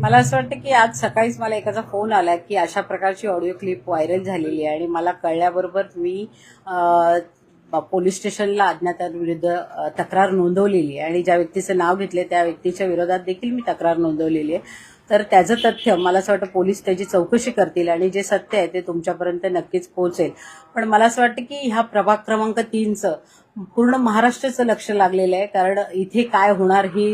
मला असं वाटतं की आज सकाळीच मला एकाचा फोन आला की अशा प्रकारची ऑडिओ क्लिप व्हायरल झालेली आहे आणि मला कळल्याबरोबर मी पोलीस स्टेशनला अज्ञातांविरुद्ध तक्रार नोंदवलेली आहे. आणि ज्या व्यक्तीचं नाव घेतले त्या व्यक्तीच्या विरोधात देखील मी तक्रार नोंदवलेली आहे. तर त्याचं तथ्य मला असं वाटतं पोलीस त्याची चौकशी करतील आणि जे सत्य आहे ते तुमच्यापर्यंत नक्कीच पोहोचेल. पण मला असं वाटतं की ह्या प्रभाग क्रमांक तीनचं पूर्ण महाराष्ट्राचं लक्ष लागलेलं आहे. कारण इथे काय होणार ही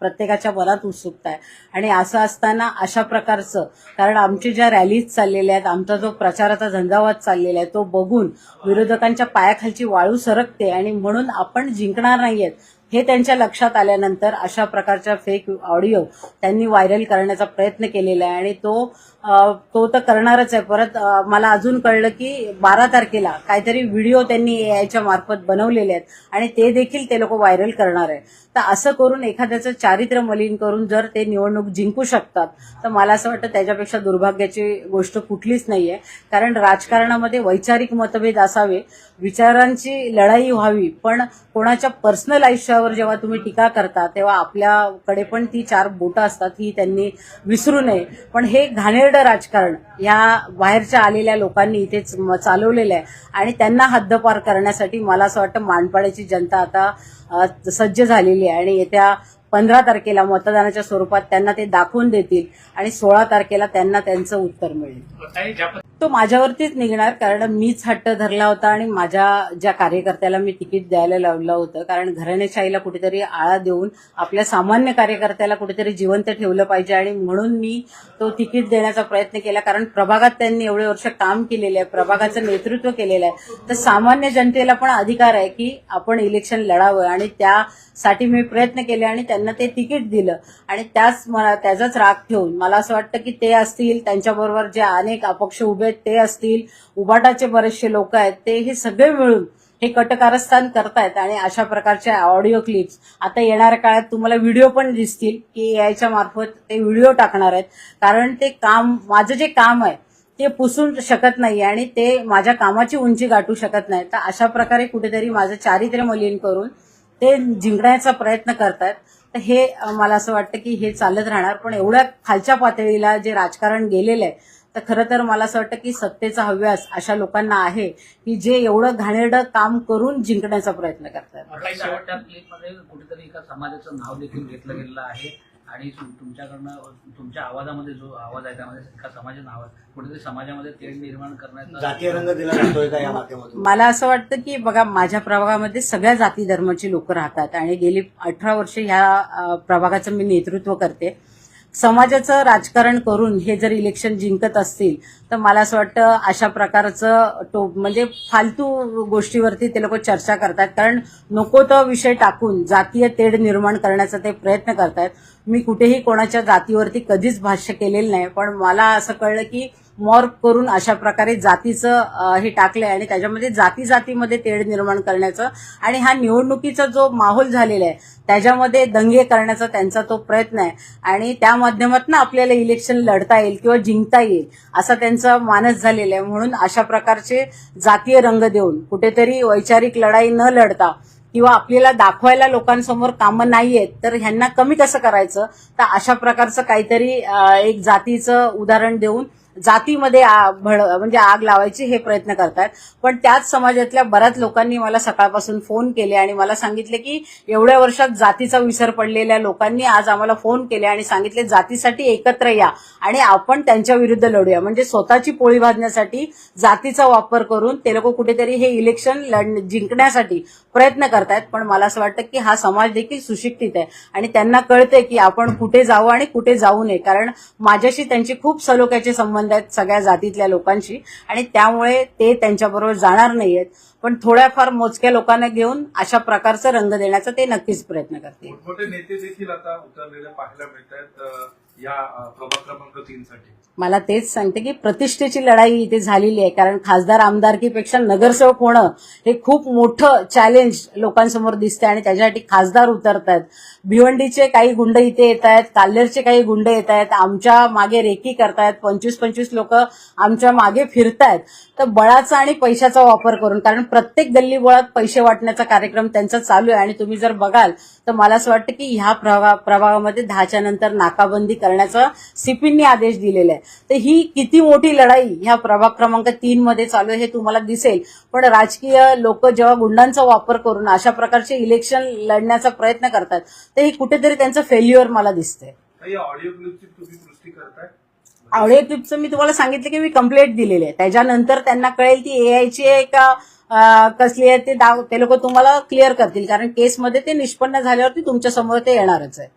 प्रत्येकाच्या मनात उत्सुकता आहे. आणि असं असताना अशा प्रकारचं कारण आमच्या ज्या रॅलीज चाललेल्या आहेत आमचा जो प्रचाराचा झंझावात चाललेला आहे तो बघून विरोधकांच्या पायाखालची वाळू सरकते आणि म्हणून आपण जिंकणार नाहीयेत. हे त्यांच्या लक्षात आल्यानंतर अशा प्रकारच्या फेक ऑडिओ त्यांनी व्हायरल करण्याचा प्रयत्न केलेला आहे. आणि तो तो तर करणारच आहे. परत मला अजून कळलं की बारा तारखेला काहीतरी व्हिडिओ त्यांनी एआयच्या मार्फत बनवलेले आहेत. आणि ते देखील ते लोक व्हायरल करणार आहे तर असं करून एखाद्याचं चारित्र्य मलिन करून जर ते निवडणूक जिंकू शकतात तर मला असं वाटतं त्याच्यापेक्षा दुर्भाग्याची गोष्ट कुठलीच नाही आहे कारण राजकारणामध्ये वैचारिक मतभेद असावे विचारांची लढाई व्हावी पण कोणाच्या पर्सनल आयुष्यावर जेव्हा तुम्ही टीका करता तेव्हा आपल्याकडे पण ती चार बोटं असतात ही त्यांनी विसरू नये. पण हे घाणेरडं राजकारण या बाहेरच्या आलेल्या लोकांनी इथे चालवलेलं आहे. आणि त्यांना हद्दपार करण्यासाठी मला असं वाटतं मानपाड्याची जनता आता सज्ज झालेली आहे. आणि येत्या पंधरा तारखेला मतदानाच्या स्वरूपात त्यांना ते दाखवून देतील आणि सोळा तारखेला त्यांना त्यांचं उत्तर मिळेल. तो माझ्यावरतीच निघणार कारण मीच हट्ट धरला होता आणि माझ्या ज्या कार्यकर्त्याला मी तिकीट द्यायला लावलं होतं कारण घराण्याशाहीला कुठेतरी आळा देऊन आपल्या सामान्य कार्यकर्त्याला कुठेतरी जिवंत ठेवलं पाहिजे आणि म्हणून मी तो तिकीट देण्याचा प्रयत्न केला कारण प्रभागात त्यांनी एवढे वर्ष काम केलेलं आहे प्रभागाचं नेतृत्व केलेलं आहे. तर सामान्य जनतेला पण अधिकार आहे की आपण इलेक्शन लढावं आणि त्यासाठी मी प्रयत्न केले आणि त्यांना ते तिकीट दिलं. आणि त्याच मला त्याचाच राग ठेवून मला असं वाटतं की ते असतील त्यांच्याबरोबर जे अनेक अपक्ष उभे आहेत ते असतील उबाटाचे बरेचसे लोक आहेत ते हे सगळे मिळून हे कटकारस्थान करतायत आणि अशा प्रकारच्या ऑडिओ क्लिप्स आता येणाऱ्या काळात तुम्हाला व्हिडिओ पण दिसतील की याच्या मार्फत ते व्हिडिओ टाकणार आहेत. कारण ते काम माझं जे काम आहे ते पुसून शकत नाही आणि ते माझ्या कामाची उंची गाठू शकत नाही. तर अशा प्रकारे कुठेतरी माझं चारित्र्य मलिन करून ते जिंकण्याचा प्रयत्न करतायत. तर हे मला असं वाटतं की हे चालत राहणार. पण एवढ्या खालच्या पातळीला जे राजकारण गेलेलं आहे तर खरं तर मला असं वाटतं की सत्तेचा हव्यास अशा लोकांना आहे की जे एवढं घाणेरडं काम करून जिंकण्याचा प्रयत्न करतात. शेवटच्या क्लिपमध्ये कुठेतरी एका समाजाचं नाव देखील घेतलं गेलेलं आहे आणि तुमच्याकडनं तुमच्या आवाजामध्ये जो आवाज आहे त्यामध्ये एका समाजाचं नाव आहे. कुठेतरी समाजामध्ये तेढ निर्माण करण्याचा जातीय रंग दिला जातोय का या माध्यमातून? मला असं वाटतं की बघा माझ्या प्रभागामध्ये सगळ्या जाती धर्माची लोक राहतात आणि गेली अठरा वर्ष ह्या प्रभागाचं मी नेतृत्व करते. समाजाचं राजकारण करून हे जर इलेक्शन जिंकत असतील तर मला असं वाटतं अशा प्रकारचं टोप म्हणजे फालतू गोष्टीवरती ते लोक चर्चा करतात. कारण नको तो विषय टाकून जातीय तेढ निर्माण करण्याचा ते प्रयत्न करतायत. मी कुठेही कोणाच्या जातीवरती कधीच भाष्य केलेलं नाही पण मला असं कळलं की मॉर्प करून अशा प्रकारे जातीचं हे टाकलंय आणि त्याच्यामध्ये जाती जातीमध्ये तेढ निर्माण करण्याचं आणि हा निवडणुकीचा जो माहोल झालेला आहे त्याच्यामध्ये दंगे करण्याचा त्यांचा तो प्रयत्न आहे. आणि त्या माध्यमातून आपल्याला इलेक्शन लढता येईल किंवा जिंकता येईल असा त्यांचा मानस झालेला आहे. म्हणून अशा प्रकारचे जातीय रंग देऊन कुठेतरी वैचारिक लढाई न लढता किंवा आपल्याला दाखवायला लोकांसमोर कामं नाहीयेत तर ह्यांना कमी कसं करायचं? तर अशा प्रकारचं काहीतरी एक जातीचं उदाहरण देऊन जातीमध्ये आ- भड म्हणजे आग लावायची हे प्रयत्न करतात पण त्याच समाजातल्या बऱ्याच लोकांनी मला सकाळपासून फोन केले आणि मला सांगितले की एवढ्या वर्षात जातीचा विसर पडलेल्या लोकांनी आज आम्हाला फोन केले आणि सांगितले जातीसाठी एकत्र या आणि आपण त्यांच्या विरुद्ध लढूया. म्हणजे स्वतःची पोळी भाजण्यासाठी जातीचा वापर करून ते लोक कुठेतरी हे इलेक्शन लढ जिंकण्यासाठी प्रयत्न करतायत. पण मला असं वाटतं की हा समाज देखील सुशिक्षित आहे आणि त्यांना कळतंय की आपण कुठे जाऊ आणि कुठे जाऊ नये. कारण माझ्याशी त्यांचे खूप सलोख्याचे संबंध आहेत सगळ्या जातीतल्या लोकांशी आणि त्यामुळे ते त्यांच्याबरोबर जाणार नाहीयेत. पण थोड्याफार मोजक्या लोकांना घेऊन अशा प्रकारचं रंग देण्याचा ते नक्कीच प्रयत्न करतील. मोठे नेते देखील आता उतरलेले पाहायला मिळत आहेत या प्रभाग क्रमांक तीन साठी. मला तेच सांगते की प्रतिष्ठेची लढाई इथे झालेली आहे कारण खासदार आमदारकीपेक्षा नगरसेवक होणं हे खूप मोठं चॅलेंज लोकांसमोर दिसते आणि त्याच्यासाठी खासदार उतरत आहेत भिवंडीचे काही गुंड इथे येत आहेत काल्लेरचे काही गुंड येत आहेत आमच्या मागे रेकी करतायत पंचवीस पंचवीस लोक आमच्या मागे फिरतायत. तर बळाचा आणि पैशाचा वापर करून कारण प्रत्येक गल्लीबोळात पैसे वाटण्याचा कार्यक्रम त्यांचा चालू आहे. आणि तुम्ही जर बघाल तर मला असं वाटतं की ह्या प्रभागामध्ये दहाच्या नंतर नाकाबंदी करण्याचा सीपींनी आदेश दिलेला आहे. तर ही किती मोठी लढाई ह्या प्रभाग क्रमांक तीन मध्ये चालू आहे हे तुम्हाला दिसेल. पण राजकीय लोक जेव्हा गुंडांचा वापर करून अशा प्रकारचे इलेक्शन लढण्याचा प्रयत्न करतात तर हे कुठेतरी त्यांचं फेल्युअर मला दिसतंय. ऑडिओ क्लिपची मी तुम्हाला सांगितलं की मी कंप्लेंट दिलेली आहे. त्याच्यानंतर त्यांना कळेल ती एआयची आहे का कसली आहे ते दाव ते लोक तुम्हाला क्लिअर करतील. कारण केसमध्ये ते निष्पन्न झाल्यावरती तुमच्यासमोर ते येणारच आहे.